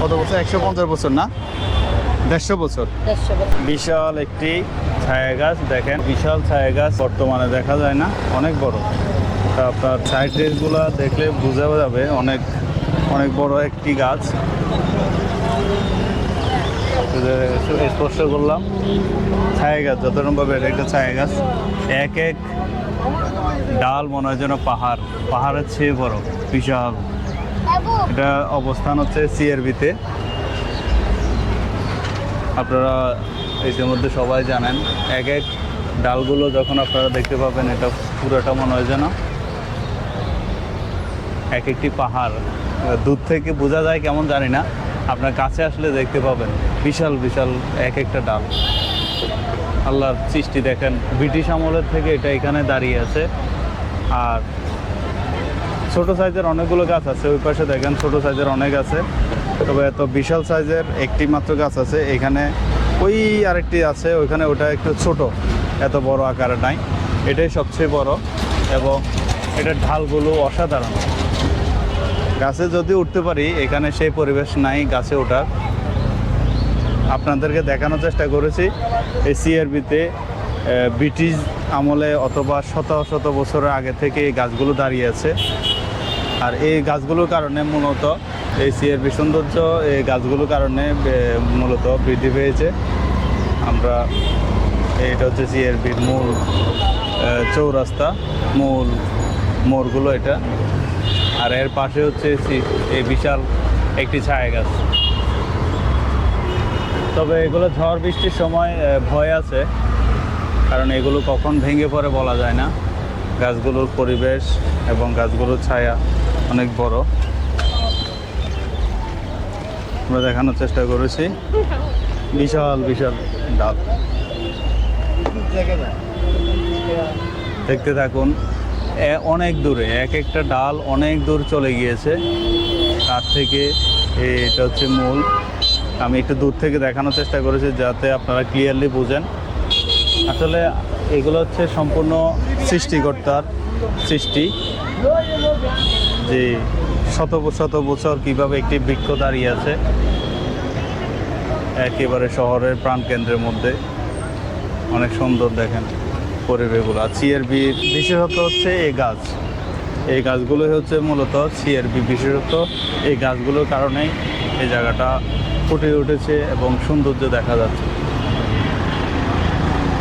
কত বছর? একশো পঞ্চাশ বছর না? দেড়শো বছর। বিশাল একটি ছায়া গাছ দেখেন। বিশাল ছায়া গাছ বর্তমানে দেখা যায় না। অনেক বড়। তা আপনার সাইডগুলো দেখলে বোঝা যাবে অনেক অনেক বড় একটি গাছ। স্পর্শ করলাম। ছায়া গাছ যত একটা ছায়া গাছ এক এক ডাল মনে হয় যেন পাহাড়। পাহাড়ের চেয়ে বড় বিশাল। এটা অবস্থান হচ্ছে সিআরবিতে আপনারা ইতিমধ্যে সবাই জানেন, এক এক ডালগুলো যখন আপনারা দেখতে পাবেন, এটা পুরোটা মনে হয় যেন এক একটি পাহাড়। দূর থেকে বোঝা যায় কেমন জানি না, আপনার কাছে আসলে দেখতে পাবেন বিশাল বিশাল এক একটা ডাল। আল্লাহর সৃষ্টি দেখেন, ব্রিটিশ আমলের থেকে এটা এখানে দাঁড়িয়ে আছে। আর ছোট সাইজের অনেকগুলো গাছ আছে, ওই পাশে দেখেন ছোট সাইজের অনেক আছে। তবে এত বিশাল সাইজের একটি মাত্র গাছ আছে, এখানে ওই আরেকটি আছে, ওইখানে ওটা একটু ছোট, এত বড় আকারে নাই। এটাই সবচেয়ে বড় এবং এটার ঢালগুলো অসাধারণ। গাছে যদি উঠতে পারি, এখানে সেই পরিবেশ নাই গাছে ওঠার। আপনাদেরকে দেখানোর চেষ্টা করেছি, এই সিআরবিতে ব্রিটিশ আমলে অথবা শত শত বছরের আগে থেকে এই গাছগুলো দাঁড়িয়ে আছে। আর এই গাছগুলোর কারণে মূলত এই সিআরবি সৌন্দর্য, এই গাছগুলোর কারণে মূলত বৃদ্ধি পেয়েছে। আমরা এটা হচ্ছে সিআরবির মূল চৌরাস্তা, মূল মোড়গুলো এটা। আর এর পাশে হচ্ছে এই বিশাল একটি ছায়া গাছ। তবে এগুলো ঝড় বৃষ্টির সময় ভয় আছে, কারণ এগুলো কখন ভেঙে পড়ে বলা যায় না। গাছগুলোর পরিবেশ এবং গাছগুলোর ছায়া। অনেক বড়। আমরা দেখানোর চেষ্টা করেছি। বিশাল বিশাল ডাল দেখতে থাকুন অনেক দূরে, এক একটা ডাল অনেক দূর চলে গিয়েছে। তার থেকে এটা হচ্ছে মূল। আমি একটু দূর থেকে দেখানোর চেষ্টা করেছি যাতে আপনারা ক্লিয়ারলি বুঝেন। আসলে এগুলো হচ্ছে সম্পূর্ণ সৃষ্টিকর্তার সৃষ্টি। যে শত শত বছর কীভাবে একটি বৃক্ষ দাঁড়িয়ে আছে, একেবারে শহরের প্রাণকেন্দ্রের মধ্যে। অনেক সুন্দর দেখেন পরিবেশগুলো। আর সিআরবির বিশেষত হচ্ছে এই গাছ। এই গাছগুলো হচ্ছে মূলত সিআরবি বিশেষত এই গাছগুলোর কারণেই এই জায়গাটা ফুটে উঠেছে এবং সৌন্দর্য দেখা যাচ্ছে।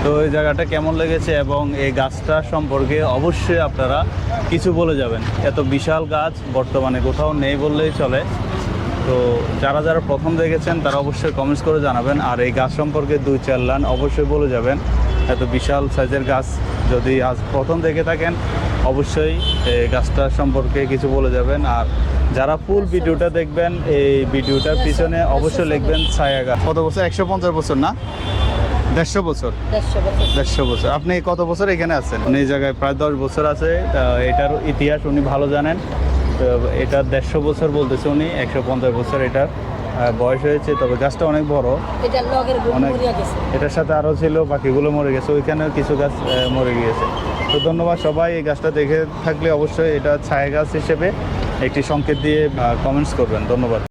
তো এই জায়গাটা কেমন লেগেছে এবং এই গাছটা সম্পর্কে অবশ্যই আপনারা কিছু বলে যাবেন। এত বিশাল গাছ, বর্তমানে কোথাও নেই বললেই চলে। তো যারা যারা প্রথম দেখেছেন, তারা অবশ্যই কমেন্টস করে জানাবেন। আর এই গাছ সম্পর্কে দুই চার লান অবশ্যই বলে যাবেন। এত বিশাল সাইজের গাছ যদি আজ প্রথম দেখে থাকেন, অবশ্যই এই গাছটা সম্পর্কে কিছু বলে যাবেন। আর যারা ফুল ভিডিওটা দেখবেন, এই ভিডিওটার পিছনে অবশ্যই লিখবেন ছায়া গাছ। কত বছর? একশো পঞ্চাশ বছর না? দেড়শো বছর। দেড়শো বছর। আপনি কত বছর এখানে আছেন? উনি এই জায়গায় প্রায় দশ বছর আছে। তা এটার ইতিহাস উনি ভালো জানেন। তো এটা দেড়শো বছর বলতেছে উনি একশো পঞ্চাশ বছর এটার বয়স হয়েছে। তবে গাছটা অনেক বড়। অনেক এটার সাথে আরও ছিল বাকিগুলো মরে গেছে। ওইখানেও কিছু গাছ মরে গিয়েছে। তো ধন্যবাদ সবাই এই গাছটা দেখে থাকলে অবশ্যই এটা ছায়া গাছ হিসেবে একটি সংকেত দিয়ে কমেন্টস করবেন। ধন্যবাদ।